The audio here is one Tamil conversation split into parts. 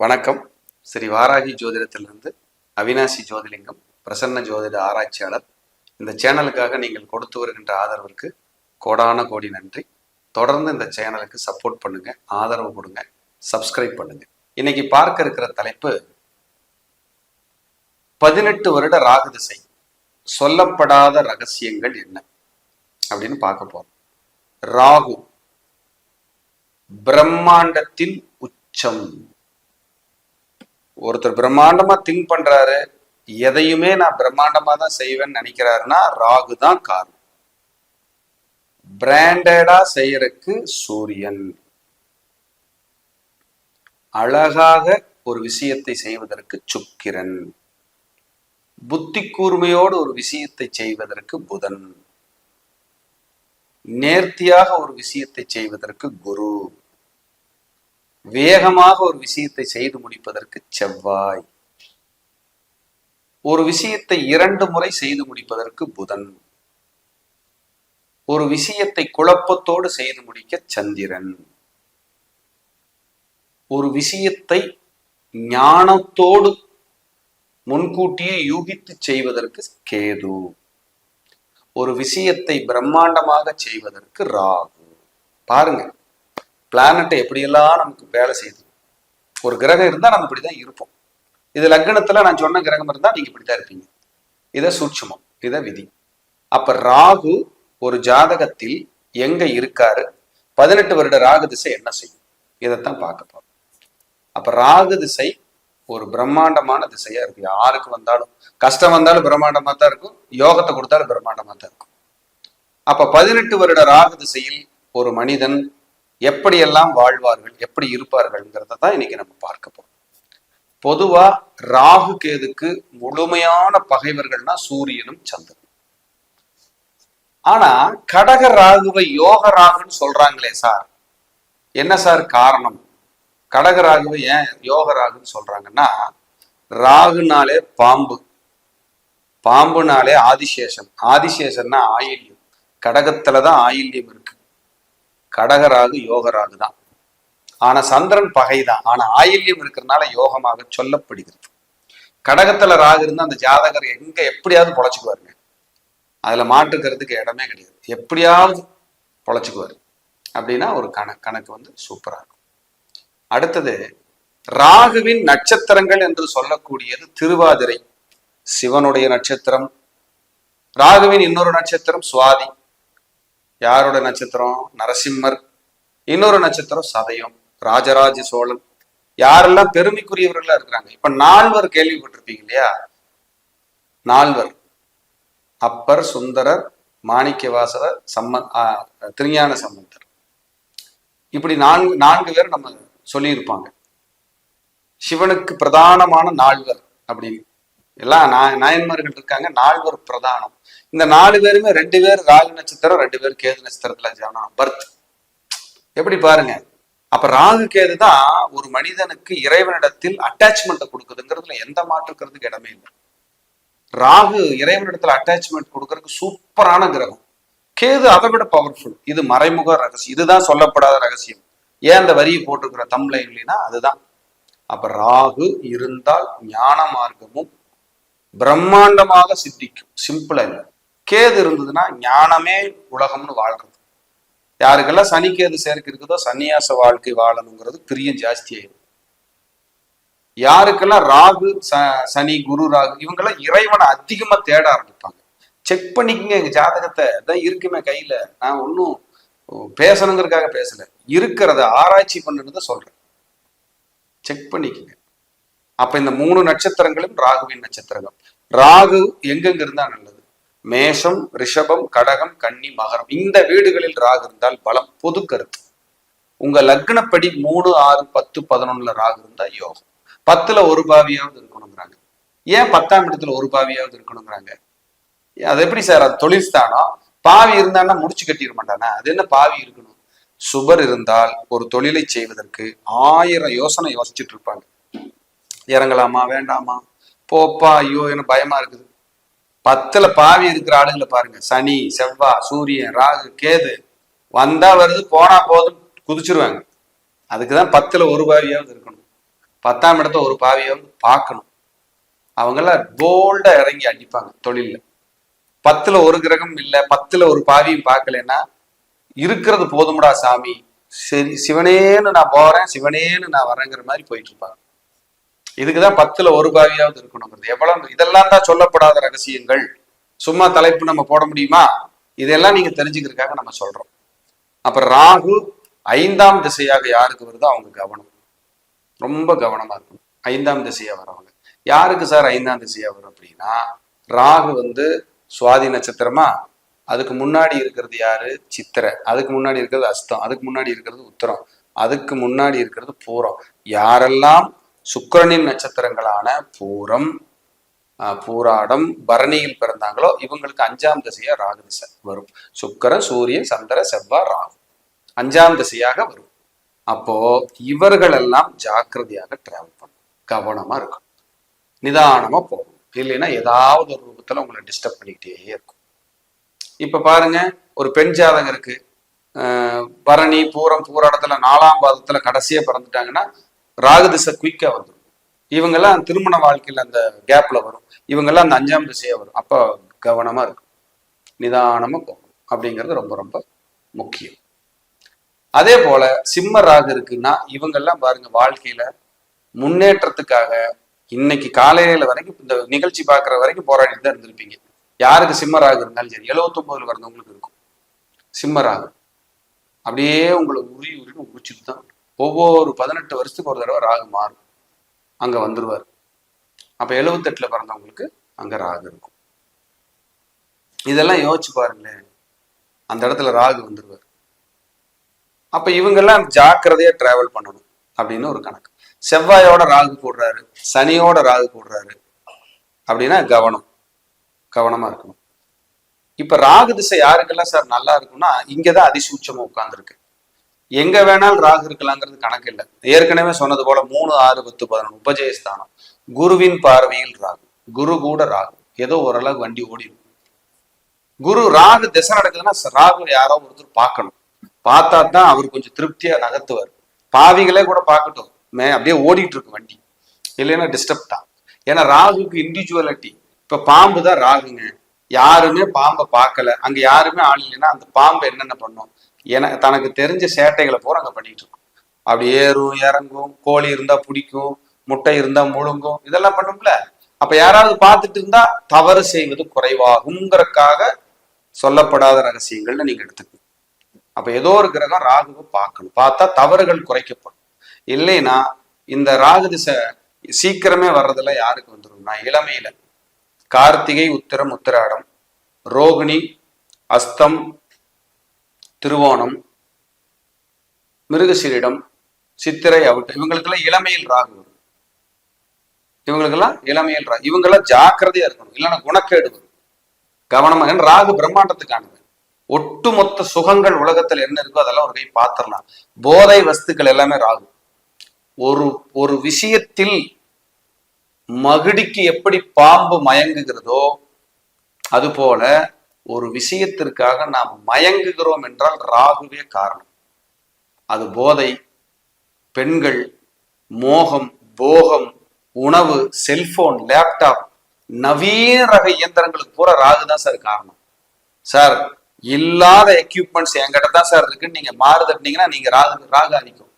வணக்கம். ஸ்ரீ வாராகி ஜோதிடத்திலிருந்து அவினாசி ஜோதிலிங்கம் பிரசன்ன ஜோதிட ஆராய்ச்சியாளர். இந்த சேனலுக்காக நீங்கள் கொடுத்து வருகின்ற ஆதரவிற்கு கோடான கோடி நன்றி. தொடர்ந்து இந்த சேனலுக்கு சப்போர்ட் பண்ணுங்க ஆதரவு கொடுங்க சப்ஸ்கிரைப் பண்ணுங்க. இன்னைக்கு பார்க்க இருக்கிற தலைப்பு பதினெட்டு வருட ராகு திசை சொல்லப்படாத ரகசியங்கள் என்ன? அப்படின்னு பார்க்க போறோம். ராகு பிரம்மாண்டத்தின் உச்சம். ஒருத்தர் பிரம்மாண்டமா திங்க் பண்றாரு எதையுமே நான் பிரம்மாண்டமா தான் செய்வேன்னு நினைக்கிறாருன்னா ராகு தான் காரணம். பிராண்டடா செய்யறதுக்கு சூரியன். அழகாக ஒரு விஷயத்தை செய்வதற்கு சுக்கிரன். புத்தி கூர்மையோடு ஒரு விஷயத்தை செய்வதற்கு புதன். நேர்த்தியாக ஒரு விஷயத்தை செய்வதற்கு குரு. வேகமாக ஒரு விஷயத்தை செய்து முடிப்பதற்கு செவ்வாய். ஒரு விஷயத்தை இரண்டு முறை செய்து முடிப்பதற்கு புதன். ஒரு விஷயத்தை குழப்பத்தோடு செய்து முடிக்க சந்திரன். ஒரு விஷயத்தை ஞானத்தோடு முன்கூட்டியே யூகித்து செய்வதற்கு கேது. ஒரு விஷயத்தை பிரம்மாண்டமாக செய்வதற்கு ராகு. பாருங்க பிளானட்டை எப்படியெல்லாம் நமக்கு வேலை செய்யுது? ஒரு கிரகம் இருந்தால் நம்ம இப்படிதான் இருப்போம். இது லக்னத்துல நான் சொன்ன கிரகம் இருந்தால் நீங்க இப்படித்தான் இருப்பீங்க. இதை சூட்சுமம் இதை விதி. அப்ப ராகு ஒரு ஜாதகத்தில் எங்க இருக்காரு? பதினெட்டு வருட ராகு திசை என்ன செய்யும்? இதைத்தான் பார்க்க போகிறோம் அப்ப ராகு திசை ஒரு பிரம்மாண்டமான திசையா இருக்கு யாருக்கு வந்தாலும் கஷ்டம் வந்தாலும் பிரம்மாண்டமா தான் இருக்கும். யோகத்தை கொடுத்தாலும் பிரம்மாண்டமா தான் இருக்கும். அப்ப பதினெட்டு வருட ராகு திசையில் ஒரு மனிதன் எப்படியெல்லாம் வாழ்வார்கள் எப்படி இருப்பார்கள்ங்கிறத தான் இன்னைக்கு நம்ம பார்க்க போறோம். பொதுவா ராகு கேதுக்கு முழுமையான பகைவர்கள்னா சூரியனும் சந்திரன். ஆனா கடக ராகுவை யோக ராகுன்னு சொல்றாங்களே சார். என்ன சார் காரணம்? கடக ராகுவை ஏன் யோக ராகுன்னு சொல்றாங்கன்னா ராகுனாலே பாம்பு. பாம்புனாலே ஆதிசேஷன். ஆதிசேஷன்னா ஆயில்யம். கடகத்துலதான் ஆயில்யம் இருக்கு. கடகராகு யோகராகு தான் ஆனா சந்திரன் பகைதான். ஆனா ஆயில்யம் இருக்கிறதுனால யோகமாக சொல்லப்படுகிறது. கடகத்துல ராகு இருந்தா அந்த ஜாதகர் எங்க எப்படியாவது பொழைச்சிக்குவாருங்க. அதுல மாட்டுக்கிறதுக்கு இடமே கிடையாது. எப்படியாவது பொழைச்சிக்குவாரு. அப்படின்னா ஒரு கண கணக்கு வந்து சூப்பரா இருக்கும். அடுத்தது ராகுவின் நட்சத்திரங்கள் என்று சொல்லக்கூடியது திருவாதிரை சிவனுடைய நட்சத்திரம் ராகுவின் இன்னொரு நட்சத்திரம் சுவாதி. யாரோட நட்சத்திரம்? நரசிம்மர். இன்னொரு நட்சத்திரம் சதயம் ராஜராஜ சோழன். யாரெல்லாம் பெருமைக்குரியவர்களா இருக்கிறாங்க? இப்ப நால்வர் கேள்விப்பட்டிருப்பீங்க இல்லையா? நால்வர். அப்பர் சுந்தரர் மாணிக்கவாசகர் சம்ம திருஞான சம்பந்தர். இப்படி நான்கு நான்கு பேர் நம்ம சொல்லியிருப்பாங்க. சிவனுக்கு பிரதானமான நால்வர் அப்படின்னு. எல்லாம் நாயன்மார்கள் இருக்காங்க நால்வர் பிரதானம். இந்த நாலு பேருமே ரெண்டு பேர் ராகு நட்சத்திரம் ரெண்டு பேர் கேது நட்சத்திரத்துல ஜானா பர்த் எப்படி பாருங்க? அப்ப ராகு கேது தான் ஒரு மனிதனுக்கு இறைவனிடத்தில் அட்டாச்மெண்ட்டை கொடுக்குதுங்கிறதுல எந்த மாற்றுக்கிறதுக்கு இடமே இல்லை. ராகு இறைவனிடத்துல அட்டாச்மெண்ட் கொடுக்கறதுக்கு சூப்பரான கிரகம். கேது அதை விட பவர்ஃபுல் இது மறைமுக ரகசியம். இதுதான் சொல்லப்படாத ரகசியம். ஏன் அந்த வரியை போட்டிருக்கிற தம்லை இல்லைன்னா அதுதான். அப்ப ராகு இருந்தால் ஞான மார்க்கமும் பிரம்மாண்டமாக சித்திக்கும். சிம்பிளா இல்லை. கேது இருந்ததுன்னா ஞானமே உலகம்னு வாழ்றது. யாருக்கெல்லாம் சனி கேது சேர்க்கை இருக்குதோ சன்னியாச வாழ்க்கை வாழணுங்கிறது பிரியம் ஜாஸ்தியாயிடும் யாருக்கெல்லாம் ராகு ச சனி குரு ராகு இவங்கெல்லாம் இறைவனை அதிகமா தேட ஆரம்பிப்பாங்க. செக் பண்ணிக்கங்க எங்க ஜாதகத்தை. தான் இருக்குமே கையில. நான் ஒன்றும் பேசணுங்கிறதுக்காக பேசல. இருக்கிறத ஆராய்ச்சி பண்ணுறத சொல்றேன். செக் பண்ணிக்கங்க. அப்ப இந்த மூணு நட்சத்திரங்களும் ராகுவின் நட்சத்திரங்கள். ராகு எங்கெங்க இருந்தா நல்லது? மேஷம் ரிஷபம் கடகம் கன்னி மகரம். இந்த வீடுகளில் ராகு இருந்தால் பலம் பொது கருத்து. உங்க லக்னப்படி மூணு ஆறு பத்து பதினொன்னுல ராகு இருந்தா யோகம். பத்துல ஒரு பாவியாவது இருக்கணுங்கிறாங்க. ஏன் பத்தாம் இடத்துல ஒரு பாவியாவது இருக்கணுங்கிறாங்க? அது எப்படி சார்? அது தொழில் ஸ்தானம். பாவி இருந்தான்னா முடிச்சு கட்டிட மாட்டானா? அது என்ன பாவி இருக்கணும்? சுபர் இருந்தால் ஒரு தொழிலை செய்வதற்கு ஆயிரம் யோசனை யோசிச்சுட்டு இருப்பாங்க. இறங்கலாமா? வேண்டாமா? போப்பா ஐயோ எனக்கு பயமா இருக்குது. பத்துல பாவி இருக்கிற ஆளுங்களை பாருங்க. சனி செவ்வா சூரியன் ராகு கேது. வந்தா வருது போனா போதும் குதிச்சிருவாங்க. அதுக்குதான் பத்துல ஒரு பாவியாவது இருக்கணும். பத்தாம் இடத்த ஒரு பாவியாவது பார்க்கணும். அவங்கெல்லாம் போல்டா இறங்கி அடிப்பாங்க தொழில்ல. பத்துல ஒரு கிரகம் இல்லை பத்துல ஒரு பாவியும் பார்க்கலன்னா இருக்கிறது போதும்டா சாமி. சரி சிவனேன்னு நான் போறேன் சிவனேன்னு நான் வரேங்கிற மாதிரி போயிட்டு இருப்பாங்க. இதுக்குதான் பத்துல ஒரு பாவியாவது இருக்கணுங்கிறது. எவ்வளவு இதெல்லாம் தான் சொல்லப்படாத ரகசியங்கள். சும்மா தலைப்பு நம்ம போட முடியுமா? இதெல்லாம் நீங்க தெரிஞ்சுக்கிறதுக்காக நம்ம சொல்றோம். அப்ப ராகு ஐந்தாம் திசையாக யாருக்கு வருதோ அவங்க கவனம். ரொம்ப கவனமா இருக்கணும். ஐந்தாம் திசையா வரவங்க. யாருக்கு சார் ஐந்தாம் திசையா வரும் அப்படின்னா ராகு வந்து சுவாதி நட்சத்திரமா? அதுக்கு முன்னாடி இருக்கிறது யாரு? சித்திரை. அதுக்கு முன்னாடி இருக்கிறது அஸ்தம். அதுக்கு முன்னாடி இருக்கிறது உத்தரம். அதுக்கு முன்னாடி இருக்கிறது பூரம். யாரெல்லாம் சுக்கரனின் நட்சத்திரங்களான பூரம் ஆஹ், பூராடம் பரணியில் பிறந்தாங்களோ இவங்களுக்கு அஞ்சாம் திசையா ராகு திசை வரும். சுக்கிரன் சூரியன் சந்திர செவ்வாய் ராகு அஞ்சாம் திசையாக வரும். அப்போ இவர்கள் எல்லாம் ஜாக்கிரதையாக டிராவல் பண்ணும் கவனமா இருக்கும் நிதானமா போகும் இல்லைன்னா ஏதாவது ஒரு ரூபத்துல உங்களை டிஸ்டர்ப் பண்ணிக்கிட்டே இருக்கும். இப்ப பாருங்க ஒரு பெண் ஜாதகம் இருக்கு ஆஹ் பரணி பூரம் பூராடத்துல நாலாம் பாதத்துல கடைசியா பிறந்துட்டாங்கன்னா ராகு திசை குயிக்கா வந்துடும் இவங்கெல்லாம் திருமண வாழ்க்கையில அந்த கேப்ல வரும். இவங்கெல்லாம் அந்த அஞ்சாம் திசையா வரும். அப்போ கவனமா இருக்கும் நிதானமா போகணும். அப்படிங்கிறது ரொம்ப ரொம்ப முக்கியம். அதே போல சிம்ம ராகு இருக்குன்னா இவங்கெல்லாம் பாருங்க வாழ்க்கையில முன்னேற்றத்துக்காக இன்னைக்கு காலையில வரைக்கும் இந்த நிகழ்ச்சி பார்க்குற வரைக்கும் போராடிட்டு தான் இருந்திருப்பீங்க. யாருக்கு சிம்ம ராகு இருந்தாலும் சரி எழுபத்தொன்பதுல பிறந்தவங்களுக்கு இருக்கும். சிம்ம ராகு. அப்படியே உங்களை உரி உரின்னு உரிச்சுட்டு தான் ஒவ்வொரு பதினெட்டு வருஷத்துக்கு ஒரு தடவை ராகு மாறும். அங்க வந்துடுவார் அப்ப எழுவத்தெட்டுல பிறந்தவங்களுக்கு அங்க ராகு இருக்கும். இதெல்லாம் யோசிச்சு பாருங்களேன். அந்த இடத்துல ராகு வந்துடுவார் அப்ப இவங்கெல்லாம் ஜாக்கிரதையா டிராவல் பண்ணணும் அப்படின்னு ஒரு கணக்கு. செவ்வாயோட ராகு போடுறாரு சனியோட ராகு போடுறாரு அப்படின்னா கவனம். கவனமா இருக்கணும். இப்ப ராகு திசை யாருக்கெல்லாம் சார் நல்லா இருக்கும்னா இங்கதான் அதிசூட்சமாக உட்காந்துருக்கு எங்க வேணாலும் ராகு இருக்கலாங்கிறது கணக்கு இல்லை. ஏற்கனவே சொன்னது போல மூணு ஆறு பத்து பதினொன்று உபஜயஸ்தானம். குருவின் பார்வையில் ராகு. குரு கூட ராகு. ஏதோ ஓரளவு வண்டி ஓடி குரு ராகு திசை நடக்குதுன்னா ராகு யாரோ ஒருத்தர் பார்க்கணும். பார்த்தா தான் அவர் கொஞ்சம் திருப்தியா நகர்த்துவார். பாவிகளே கூட பார்க்கட்டும். மே அப்படியே ஓடிட்டு இருக்கு வண்டி. இல்லைன்னா டிஸ்டர்ப் தான். ஏன்னா ராகுக்கு இண்டிவிஜுவலிட்டி இப்ப பாம்பு தான் ராகுங்க. யாருமே பாம்பை பார்க்கல. அங்க யாருமே ஆள் இல்லைன்னா அந்த பாம்பு என்னென்ன பண்ணும்? என தனக்கு தெரிஞ்ச சேட்டைகளை பூரா அங்க பண்ணிட்டு இருக்கும் அப்படி ஏறும் இறங்கும் கோழி இருந்தா பிடிக்கும் முட்டை இருந்தா முழுங்கும் இதெல்லாம் பண்ணும்ல. அப்ப யாராவது பார்த்துட்டு இருந்தா தவறு செய்வது குறைவாகுங்கிறக்காக சொல்லப்படாத ரகசியங்கள்னு நீங்க எடுத்துக்கணும். அப்ப ஏதோ ஒரு கிரகம் ராகுவை பார்க்கணும். பார்த்தா தவறுகள் குறைக்கப்படும். இல்லைன்னா இந்த ராகு திசை சீக்கிரமே வர்றதுல யாருக்கு வந்துரும்னா இளமையில. கார்த்திகை உத்திரம் உத்திராடம் ரோகிணி அஸ்தம் திருவோணம் மிருகசீரிடம் சித்திரை அவிட்டம் இவங்களுக்கெல்லாம் இளமையில் ராகு. வரும் இவங்களுக்கெல்லாம் இளமையில் ராகு. இவங்கெல்லாம் ஜாக்கிரதையா இருக்கணும். இல்லைன்னா குணக்கேடு வரும். கவனமாக ராகு பிரம்மாண்டத்துக்கானது. ஒட்டுமொத்த சுகங்கள் உலகத்துல என்ன இருக்கோ அதெல்லாம் ஒரு கை பார்த்துடலாம் போதை வஸ்துக்கள் எல்லாமே ராகு. ஒரு ஒரு விஷயத்தில் மகிடிக்கு எப்படி பாம்பு மயங்குகிறதோ அதுபோல ஒரு விஷயத்திற்காக நாம் மயங்குகிறோம் என்றால் ராகுவே காரணம். அது போதை பெண்கள் மோகம் போகம் உணவு செல்போன் லேப்டாப் நவீன ரக இயந்திரங்களுக்கு பூரா ராகு தான் சார் காரணம். சார் இல்லாத எக்யூப்மெண்ட்ஸ் என்கிட்ட தான் சார் இருக்குன்னு நீங்க மாறு தட்டினீங்கன்னா நீங்க ராகு ராகு அடிக்கும்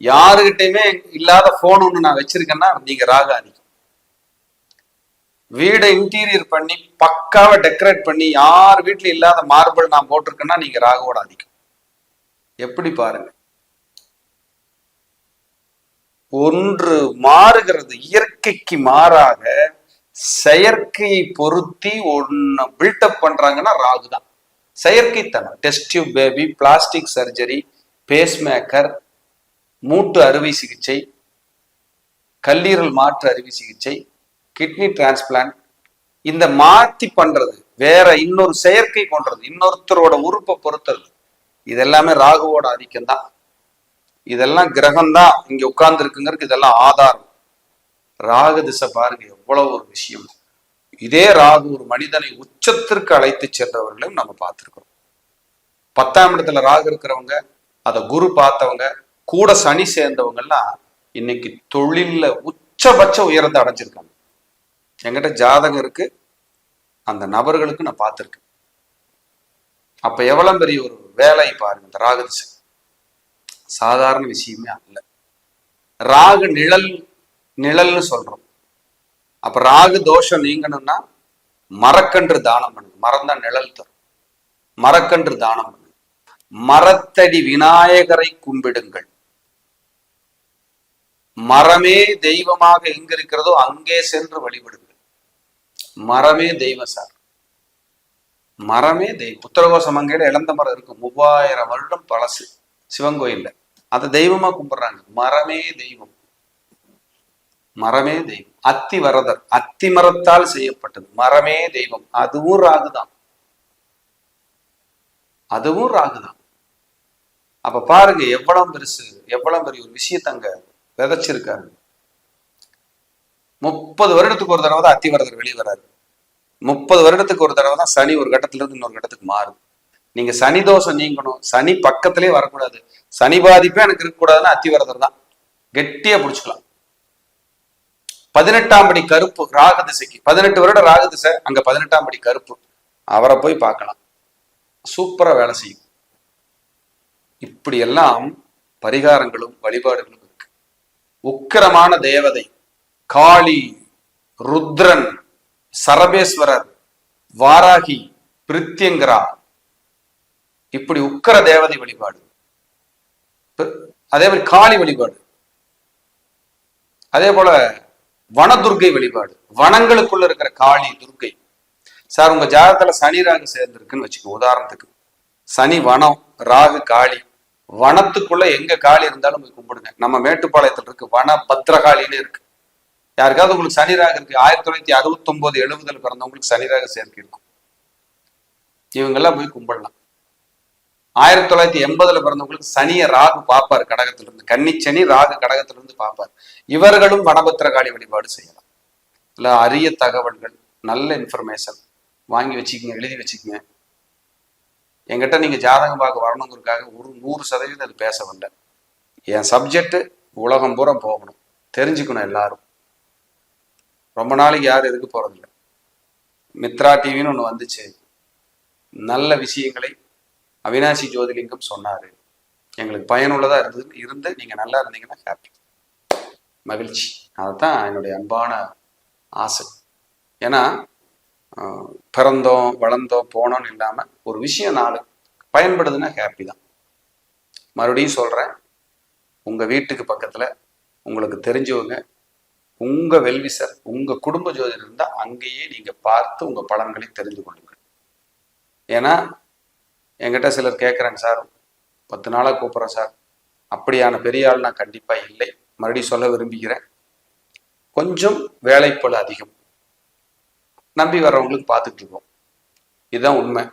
யாருகிட்டயுமே இல்லாத போன் ஒண்ணு நான் வச்சிருக்கேன்னா நீங்க ராகு அடிக்கும் வீடை இன்டீரியர் பண்ணி பக்காவை டெக்கரேட் பண்ணி யார் வீட்டில் இல்லாத மார்பிள் நான் போட்டிருக்கேன்னா நீங்க ராகுவோட அதிகம் எப்படி பாருங்க. ஒன்று மாறுகிறது இயற்கைக்கு மாறாக செயற்கையை பொருத்தி ஒன்னு பில்டப் பண்றாங்கன்னா ராகு தான் செயற்கைத்தனம் test tube baby plastic surgery pacemaker மூட்டு அறுவை சிகிச்சை கல்லீரல் மாற்று அறுவை சிகிச்சை கிட்னி டிரான்ஸ்பிளான்ட் இந்த மாத்தி பண்றது வேற இன்னொரு செயற்கை கொண்டது இன்னொருத்தரோட உறுப்பை பொறுத்தது. இதெல்லாமே ராகுவோட ஆதிக்கம் தான். இதெல்லாம் கிரகம் தான் இங்க உட்கார்ந்து இருக்குங்கிறதுக்கு இதெல்லாம் ஆதாரம். ராகு திசை பாருங்க எவ்வளவு ஒரு விஷயம். இதே ராகு ஒரு மனிதனை உச்சத்திற்கு அழைத்து சென்றவர்களையும் நம்ம பார்த்திருக்கிறோம். பத்தாம் இடத்துல ராகு இருக்கிறவங்க அதை குரு பார்த்தவங்க கூட சனி சேர்ந்தவங்க எல்லாம் இன்னைக்கு தொழில்ல உச்சபட்ச உயரத்தை அடைஞ்சிருக்காங்க. என்கிட்ட ஜாதகம் இருக்கு. அந்த நபர்களுக்கு நான் பார்த்துருக்கேன். அப்ப எவ்வளவு பெரிய ஒரு வேலை பாருங்க இந்த ராகு திசை. சாதாரண விஷயமே அல்ல. ராகு நிழல் நிழல்னு சொல்றோம். அப்ப ராகு தோஷம் நீங்கணும்னா மரக்கன்று தானம் பண்ணுங்க. மரம் தான் நிழல் தரும். மரக்கன்று தானம் பண்ணுங்க. மரத்தடி விநாயகரை கும்பிடுங்கள். மரமே தெய்வமாக எங்க இருக்கிறதோ அங்கே சென்று வழிபடுங்கள். மரமே தெய்வ சார். மரமே தெய்வம் புத்திரகோச மங்கையில இழந்த மரம் இருக்கும் மூவாயிரம் வருடம் பழசு சிவன் கோயில்ல. அதை தெய்வமா கும்பிடுறாங்க. மரமே தெய்வம். மரமே தெய்வம். அத்தி வரதர். அத்தி மரத்தால் செய்யப்பட்டது. மரமே தெய்வம். அதுவும் ராகுதான் அதுவும் ராகுதான் அப்ப பாருங்க எவ்வளவு பெருசு எவ்வளவு பெரிய ஒரு விஷயத்த அங்க விதைச்சிருக்காரு. முப்பது வருடத்துக்கு ஒரு தடவை தான் அத்திவரதர் வெளியே வராரு முப்பது வருடத்துக்கு ஒரு தடவை தான் சனி ஒரு கட்டத்துல இருந்து இன்னொரு கட்டத்துக்கு மாறுது. நீங்க சனி தோஷம் நீங்கணும். சனி பக்கத்திலே வரக்கூடாது. சனி பாதிப்பே எனக்கு இருக்கக்கூடாதுன்னா அத்திவரதர் தான். கெட்டியா பிடிச்சிக்கலாம். பதினெட்டாம் படி கருப்பு ராக திசைக்கு. பதினெட்டு வருடம் ராக திசை அங்க பதினெட்டாம் படி கருப்பு. அவரை போய் பார்க்கலாம். சூப்பரா வேலை செய்யும். இப்படி எல்லாம் பரிகாரங்களும் வழிபாடுகளும் உக்கிரமான தேவதை காளி ருத்ரன் சரபேஸ்வரர் வாராகி பிரித்யங்கரா இப்படி உக்கர தேவதை வழிபாடு. அதே மாதிரி காளி வழிபாடு. அதே போல வனதுர்கை வழிபாடு. வனங்களுக்குள்ள இருக்கிற காளி துர்கை. சார் உங்க ஜாதகத்துல சனி ராகு சேர்ந்திருக்குன்னு வச்சுக்கோ உதாரணத்துக்கு. சனி வனம் ராகு காளி. வனத்துக்குள்ள எங்க காளி இருந்தாலும் போய் கும்பிடுங்க. நம்ம மேட்டுப்பாளையத்துல இருக்கு வன பத்திரகாளின்னு இருக்கு. யாருக்காவது உங்களுக்கு சனிராக இருக்கு. ஆயிரத்தி தொள்ளாயிரத்தி அறுபத்தி ஒன்பது எழுபதுல பிறந்தவங்களுக்கு சனிராக சேர்க்கை இருக்கும். இவங்கெல்லாம் போய் கும்பிடலாம். ஆயிரத்தி தொள்ளாயிரத்தி எண்பதுல பிறந்தவங்களுக்கு சனிய ராகு பார்ப்பார் கடகத்துல இருந்து கன்னிச்சனி ராகு கடகத்துல இருந்து பார்ப்பார் இவர்களும் வனபத்திரகாளி வழிபாடு செய்யலாம். இல்ல அரிய தகவல்கள் நல்ல இன்ஃபர்மேஷன் வாங்கி வச்சுக்கோங்க எழுதி வச்சுக்கோங்க. என்கிட்ட நீங்க ஜாதகம் பார்க்க வரணுங்கிறதுக்காக ஒரு நூறு சதவீதம் அது பேச வந்தேன். என் சப்ஜெக்ட் உலகம் பூரா போகணும். தெரிஞ்சுக்கணும் எல்லாரும். ரொம்ப நாளைக்கு யாரும் எதுக்கு போறதில்ல. மித்ரா டிவின்னு ஒன்று வந்துச்சு. நல்ல விஷயங்களை அவினாசி ஜோதிலிங்கம் சொன்னார். எங்களுக்கு பயனுள்ளதாக இருந்தது இருந்து நீங்கள் நல்லா இருந்தீங்கன்னா ஹாப்பி மகிழ்ச்சி. அதுதான் என்னுடைய அன்பான ஆசை. ஏன்னா பிறந்தோம் வளர்ந்தோம் போனோம்னு இல்லாமல் ஒரு விஷயம் நாலு. பயன்படுதுன்னா ஹாப்பி தான். மறுபடியும் சொல்கிறேன் உங்கள் வீட்டுக்கு பக்கத்தில் உங்களுக்கு தெரிஞ்சவங்க உங்கள் வெல்விசர் உங்கள் குடும்ப ஜோதிடர் இருந்தால் அங்கேயே நீங்கள் பார்த்து உங்கள் பலன்களை தெரிந்து கொள்ளுங்கள். ஏன்னா என்கிட்ட சிலர் கேட்குறாங்க சார் பத்து நாளாக கூப்பிட்றேன் சார். அப்படியான பெரிய ஆள் நான் கண்டிப்பாக இல்லை. மறுபடியும் சொல்ல விரும்புகிறேன். கொஞ்சம் வேலைப்பளு அதிகம். நம்பி வர்றவங்களுக்கு பார்த்துட்டு இருக்கோம். இதுதான் உண்மை.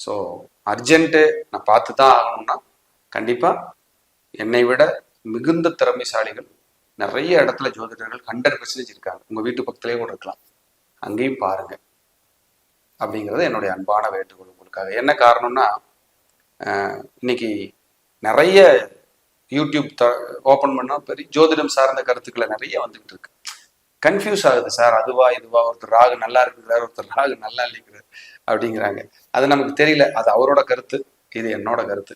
ஸோ அர்ஜென்ட்டு நான் பார்த்து தான் ஆகணும்னா கண்டிப்பாக என்னை விட மிகுந்த திறமைசாலிகள் நிறைய இடத்துல ஜோதிடர்கள் ஹண்ட்ரட் பெர்சன்டேஜ் இருக்காங்க. உங்கள் வீட்டு பக்கத்துலேயே கூட இருக்கலாம். அங்கேயும் பாருங்க. அப்படிங்கிறது என்னுடைய அன்பான வேண்டுகோள் உங்களுக்காக. என்ன காரணம்னா இன்னைக்கு நிறைய யூடியூப் த ஓப்பன் பண்ணால் பெரிய ஜோதிடம் சார்ந்த கருத்துக்களை நிறைய வந்துகிட்டு இருக்கு. கன்ஃபியூஸ் ஆகுது சார் அதுவா இதுவா? ஒருத்தர் ராகு நல்லா இருக்குங்கிறார் ஒருத்தர் ராகு நல்லா இல்லைங்கிறார் அப்படிங்கிறாங்க. அது நமக்கு தெரியல. அது அவரோட கருத்து இது என்னோட கருத்து.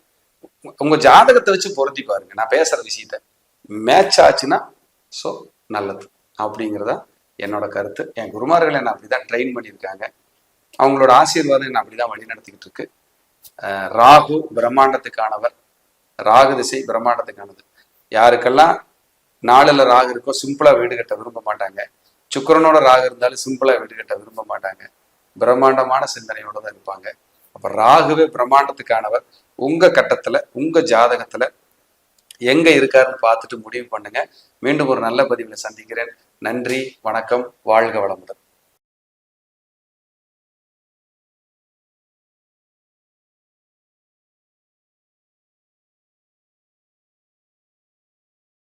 உங்க ஜாதகத்தை வச்சு பொருத்தி பாருங்க. நான் பேசுற விஷயத்த. மேட்ச் ஆச்சுன்னா ஸோ நல்லது அப்படிங்கிறதா என்னோட கருத்து. என் குருமார்கள் என்ன அப்படிதான் ட்ரெயின் பண்ணியிருக்காங்க. அவங்களோட ஆசீர்வாதம் என்ன அப்படிதான் வழி நடத்திக்கிட்டு இருக்கு ராகு பிரம்மாண்டத்துக்கானவர். ராகு திசை பிரம்மாண்டத்துக்கானது. யாருக்கெல்லாம் நாளில் ராகு இருக்கோ சிம்பிளா வீடு கட்ட விரும்ப மாட்டாங்க. சுக்கிரனோட ராகு இருந்தாலும் சிம்பிளா வீடு கட்ட விரும்ப மாட்டாங்க. பிரம்மாண்டமான சிந்தனையோட தான் இருப்பாங்க. அப்போ ராகுவே பிரம்மாண்டத்துக்கானவர். உங்க கட்டத்துல உங்க ஜாதகத்துல எங்க இருக்காருன்னு பார்த்துட்டு முடிவு பண்ணுங்க. மீண்டும் ஒரு நல்ல பதிவில் சந்திக்கிறேன். நன்றி வணக்கம் வாழ்க வளமுடன்.